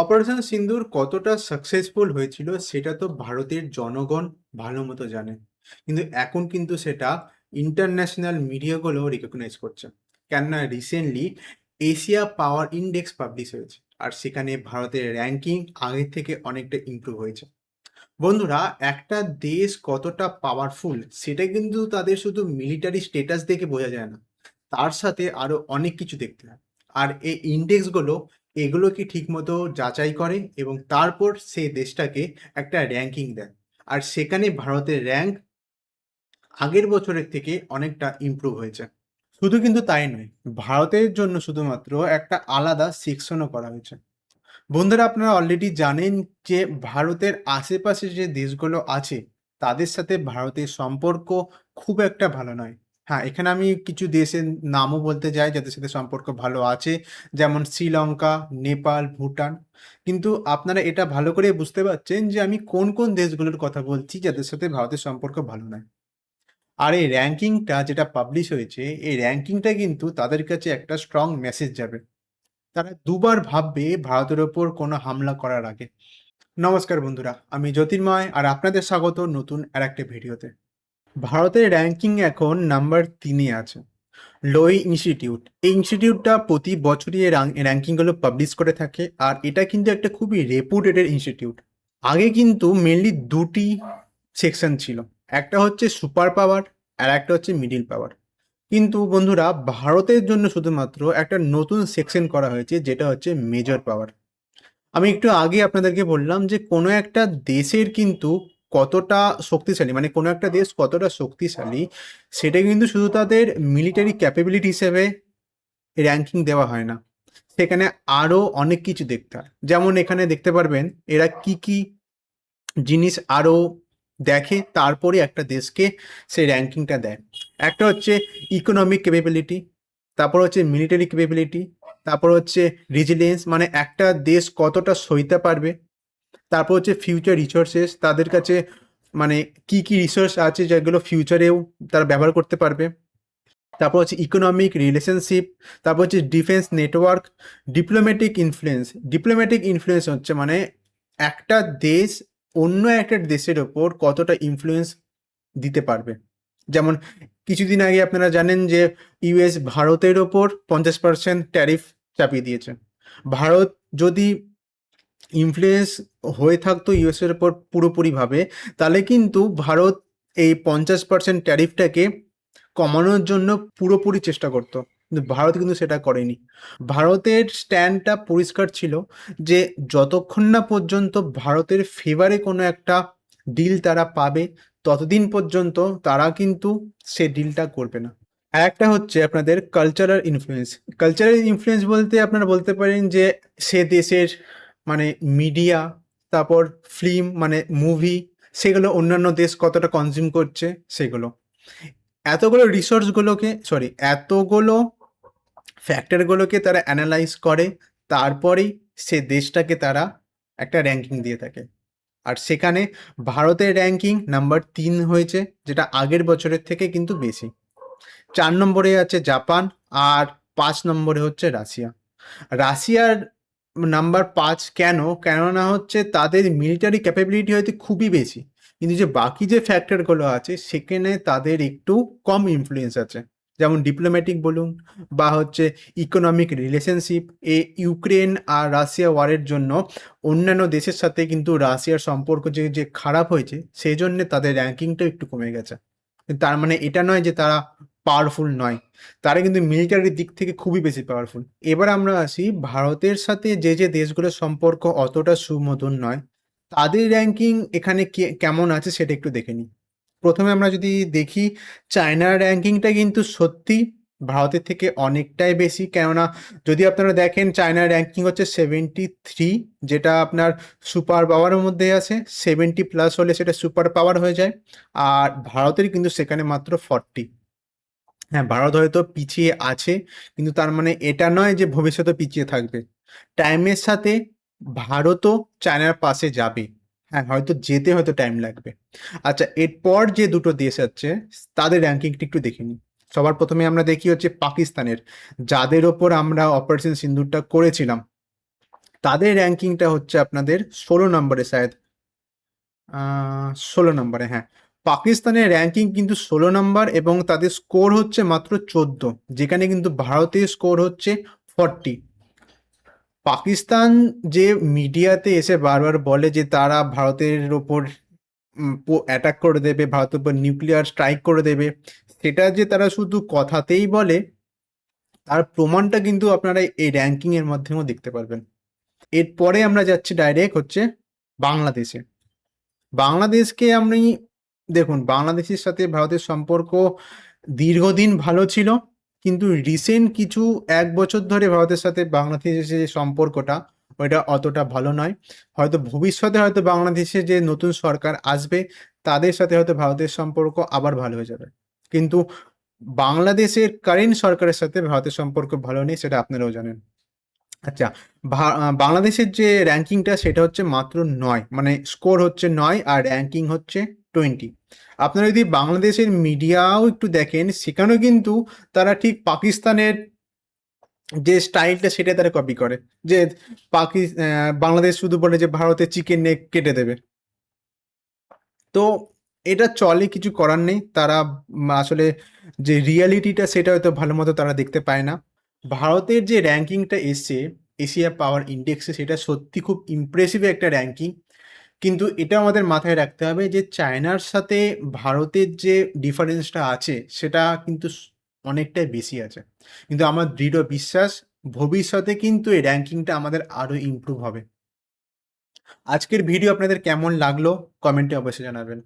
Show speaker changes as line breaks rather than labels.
Operation সিন্দুর কতটা successful হয়েছিল সেটা তো ভারতের জনগণ ভালো মতো জানে। কিন্তু এখন কিন্তু সেটা ইন্টারন্যাশনাল মিডিয়াগুলো রিকগনাইজ করছে। কেননা recently Asia power index publish হয়েছে আর সেখানে ভারতের র্যাঙ্কিং আগের থেকে অনেকটা ইমপ্রুভ হয়েছে। বন্ধুরা, একটা দেশ কতটা পাওয়ারফুল সেটা কিন্তু তাদের শুধু মিলিটারি স্টেটাস দেখে বোঝা যায় না, তার সাথে আরও অনেক কিছু দেখতে হয়। আর এই ইন্ডেক্সগুলো এগুলোকে ঠিকমতো যাচাই করে এবং তারপর সে দেশটাকে একটা র্যাঙ্কিং দেয়। আর সেখানে ভারতের র্যাঙ্ক আগের বছরের থেকে অনেকটা ইমপ্রুভ হয়েছে। শুধু কিন্তু তাই নয়, ভারতের জন্য শুধুমাত্র একটা আলাদা সেকশনও করা হয়েছে। বন্ধুরা, আপনারা অলরেডি জানেন যে ভারতের আশেপাশে যে দেশগুলো আছে, তাদের সাথে ভারতের সম্পর্ক খুব একটা ভালো নয়। হ্যাঁ এখানে আমি কিছু দেশের নামও বলতে যাই যাদের সাথে সম্পর্ক ভালো আছে। যেমন শ্রীলঙ্কা, নেপাল, ভুটান। কিন্তু আপনারা এটা ভালো করে বুঝতে পারছেন যে আমি কোন কোন দেশগুলোর কথা বলছি যাদের সাথে ভারতের সম্পর্ক ভালো নয় আর এই র্যাঙ্কিংটা যেটা পাবলিশ হয়েছে, এই র্যাঙ্কিংটা কিন্তু তাদের কাছে একটা স্ট্রং মেসেজ যাবে। তারা দুবার ভাববে ভারতের ওপর কোনো হামলা করার আগে। নমস্কার বন্ধুরা, আমি জ্যোতির্ময় আর আপনাদের স্বাগত নতুন আর একটা ভিডিওতে। ভারতের র্যাঙ্কিং এখন নাম্বার তিনে আছে। লোই ইনস্টিটিউট এই ইনস্টিটিউটটা প্রতি বছরই র্যাঙ্কিংগুলো পাবলিশ করে থাকে, আর এটা কিন্তু একটা খুবই রেপুটেডেড ইনস্টিটিউট আগে কিন্তু মেনলি দুটি সেকশন ছিল। একটা হচ্ছে সুপার পাওয়ার আর একটা হচ্ছে মিডিল পাওয়ার কিন্তু বন্ধুরা, ভারতের জন্য শুধুমাত্র একটা নতুন সেকশন করা হয়েছে, যেটা হচ্ছে মেজর পাওয়ার আমি একটু আগে আপনাদেরকে বললাম যে কোনো একটা দেশের কিন্তু কতটা শক্তিশালী মানে কোনো একটা দেশ কতটা শক্তিশালী, সেটা কিন্তু শুধু তাদের মিলিটারি ক্যাপাবিলিটি হিসেবে র্যাঙ্কিং দেওয়া হয় না। সেখানে আরও অনেক কিছু দেখতে হয়। যেমন এখানে দেখতে পারবেন, এরা কি কি জিনিস আরও দেখে, তারপরে একটা দেশকে সেই র্যাঙ্কিংটা দেয়। একটা হচ্ছে ইকোনমিক ক্যাপেবিলিটি তারপর হচ্ছে মিলিটারি ক্যাপেবিলিটি তারপর হচ্ছে রিজিলিয়েন্স মানে একটা দেশ কতটা সইতে পারবে তারপর হচ্ছে ফিউচার রিসোর্সেস তাদের কাছে মানে কি কি রিসোর্স আছে যেগুলো ফিউচারেও তারা ব্যবহার করতে পারবে। তারপর হচ্ছে ইকোনমিক রিলেশনশিপ তারপর হচ্ছে defence network diplomatic influence diplomatic influence হচ্ছে মানে একটা দেশ অন্য একটা দেশের ওপর কতটা ইনফ্লুয়েন্স দিতে পারবে। যেমন কিছুদিন আগে আপনারা জানেন যে ইউএস ভারতের ওপর পঞ্চাশ পার্সেন্ট ট্যারিফ চাপিয়ে দিয়েছে। ভারত যদি ইনফ্লুয়েন্স হয়ে থাকতো ইউএস এর ওপর পুরোপুরিভাবে, তাহলে কিন্তু ভারত এই পঞ্চাশ পার্সেন্ট ট্যারিফটাকে কমানোর জন্য পুরোপুরি চেষ্টা করতো। কিন্তু ভারত কিন্তু সেটা করেনি। ভারতের স্ট্যান্ডটা পরিষ্কার ছিল যে, যতক্ষণ না পর্যন্ত ভারতের ফেভারে কোনো একটা ডিল তারা পাবে, ততদিন পর্যন্ত তারা কিন্তু সে ডিলটা করবে না। আর একটা হচ্ছে আপনাদের কালচারাল ইনফ্লুয়েন্স কালচারাল ইনফ্লুয়েন্স বলতে আপনারা বলতে পারেন যে, সে দেশের মানে মিডিয়া তারপর ফিল্ম মানে মুভি সেগুলো অন্যান্য দেশ কতটা কনজিউম করছে, সেগুলো। এতগুলো রিসোর্সগুলোকে সরি এতগুলো ফ্যাক্টরগুলোকে তারা অ্যানালাইজ করে, তারপরেই সে দেশটাকে তারা একটা র্যাঙ্কিং দিয়ে থাকে। আর সেখানে ভারতের র্যাঙ্কিং নাম্বার তিন হয়েছে, যেটা আগের বছরের থেকে কিন্তু বেশি। চার নম্বরে আছে জাপান, আর পাঁচ নম্বরে হচ্ছে রাশিয়া। রাশিয়ার নাম্বার পাঁচ কেন? কেননা হচ্ছে তাদের মিলিটারি ক্যাপাবিলিটি হয়তো খুবই বেশি। কিন্তু যে বাকি যে ফ্যাক্টরগুলো আছে, সেখানে তাদের একটু কম ইনফ্লুয়েন্স আছে। যেমন ডিপ্লোম্যাটিক বলুন, বা হচ্ছে ইকোনমিক রিলেশনশিপ এ ইউক্রেন আর রাশিয়া ওয়ারের জন্য অন্যান্য দেশের সাথে কিন্তু রাশিয়ার সম্পর্ক যে যে খারাপ হয়েছে, সেই জন্যে তাদের র্যাঙ্কিংটা একটু কমে গেছে। তার মানে এটা নয় যে তারা পাওয়ারফুল নয়। তারা কিন্তু মিলিটারির দিক থেকে খুবই বেশি পাওয়ারফুল এবার আমরা আসি ভারতের সাথে যে যে দেশগুলোর সম্পর্ক অতটা সুমধুর নয়, তাদের র্যাঙ্কিং এখানে কেমন আছে সেটা একটু দেখে নিই। প্রথমে আমরা যদি দেখি, চায়নার র্যাঙ্কিংটা কিন্তু সত্যি ভারতের থেকে অনেকটাই বেশি, কেননা যদি আপনারা দেখেন, চায়নার র্যাঙ্কিং হচ্ছে সেভেন্টি থ্রি যেটা আপনার সুপার পাওয়ারের মধ্যে আছে সেভেন্টি প্লাস হলে সেটা সুপার পাওয়ার হয়ে যায়, আর ভারতের কিন্তু সেখানে মাত্র ফর্টি হ্যাঁ ভারত হয়তো পিছিয়ে আছে, কিন্তু তার মানে এটা নয় যে ভবিষ্যতে পিছিয়ে থাকবে। টাইমের সাথে ভারতও চায়নার পাশে যাবে। হ্যাঁ হয়তো যেতে হয়তো টাইম লাগবে। আচ্ছা এরপর যে দুটো দেশ আছে, তাদের র্যাঙ্কিংটা একটু দেখে নিই। সবার প্রথমে আমরা দেখি হচ্ছে পাকিস্তানের। যাদের ওপর আমরা অপারেশন সিন্দুরটা করেছিলাম, তাদের র্যাঙ্কিংটা হচ্ছে আপনাদের ষোলো নম্বরে, শায়দ ষোলো নম্বরে হ্যাঁ। পাকিস্তানের র্যাঙ্কিং কিন্তু ষোলো নম্বর এবং তাদের স্কোর হচ্ছে মাত্র চোদ্দ, যেখানে কিন্তু ভারতের স্কোর হচ্ছে ফর্টি পাকিস্তান যে মিডিয়াতে এসে বারবার বলে যে তারা ভারতের ওপর অ্যাটাক করে দেবে, ভারতের উপর নিউক্লিয়ার স্ট্রাইক করে দেবে, সেটা যে তারা শুধু কথাতেই বলে, তার প্রমাণটা কিন্তু আপনারা এই র্যাঙ্কিং এর মাধ্যমেও দেখতে পারবেন। এরপরে আমরা যাচ্ছি ডাইরেক্ট হচ্ছে বাংলাদেশে। বাংলাদেশকে আপনি দেখুন, বাংলাদেশের সাথে ভারতের সম্পর্ক দীর্ঘদিন ভালো ছিল, কিন্তু রিসেন্ট কিছু এক বছর ধরে ভারতের সাথে বাংলাদেশের যে সম্পর্কটা, ওইটা অতটা ভালো নয়। হয়তো ভবিষ্যতে হয়তো বাংলাদেশে যে নতুন সরকার আসবে, তাদের সাথে হয়তো ভারতের সম্পর্ক আবার ভালো হয়ে যাবে। কিন্তু বাংলাদেশের কারেন্ট সরকারের সাথে ভারতের সম্পর্ক ভালো নেই, সেটা আপনারাও জানেন। আচ্ছা বাংলাদেশের যে র্যাঙ্কিংটা সেটা হচ্ছে মাত্র নয় মানে স্কোর হচ্ছে নয় আর র্যাঙ্কিং হচ্ছে টোয়েন্টি আপনারা যদি বাংলাদেশের মিডিয়াও একটু দেখেন, সেখানেও কিন্তু তারা ঠিক পাকিস্তানের যে স্টাইলটা সেটা তারা কপি করে। যে পাকি বাংলাদেশ শুধু বলে যে ভারতে চিকেন নেক কেটে দেবে। তো এটা চলে, কিছু করার নেই। তারা, আসলে যে রিয়ালিটিটা সেটা হয়তো ভালো মতো তারা দেখতে পায় না। ভারতের যে র্যাঙ্কিংটা এসছে, এশিয়া পাওয়ার ইন্ডেক্সে সেটা সত্যি খুব ইমপ্রেসিভ একটা র্যাঙ্কিং কিন্তু এটা আমাদের মাথায় রাখতে হবে যে চায়নার সাথে ভারতের যে ডিফারেন্সটা আছে, সেটা কিন্তু অনেকটাই বেশি আছে। কিন্তু আমার দৃঢ় বিশ্বাস, ভবিষ্যতে কিন্তু এই র্যাঙ্কিংটা আমাদের আরও ইমপ্রুভ হবে। আজকের ভিডিও আপনাদের কেমন লাগল কমেন্টে অবশ্যই জানাবেন।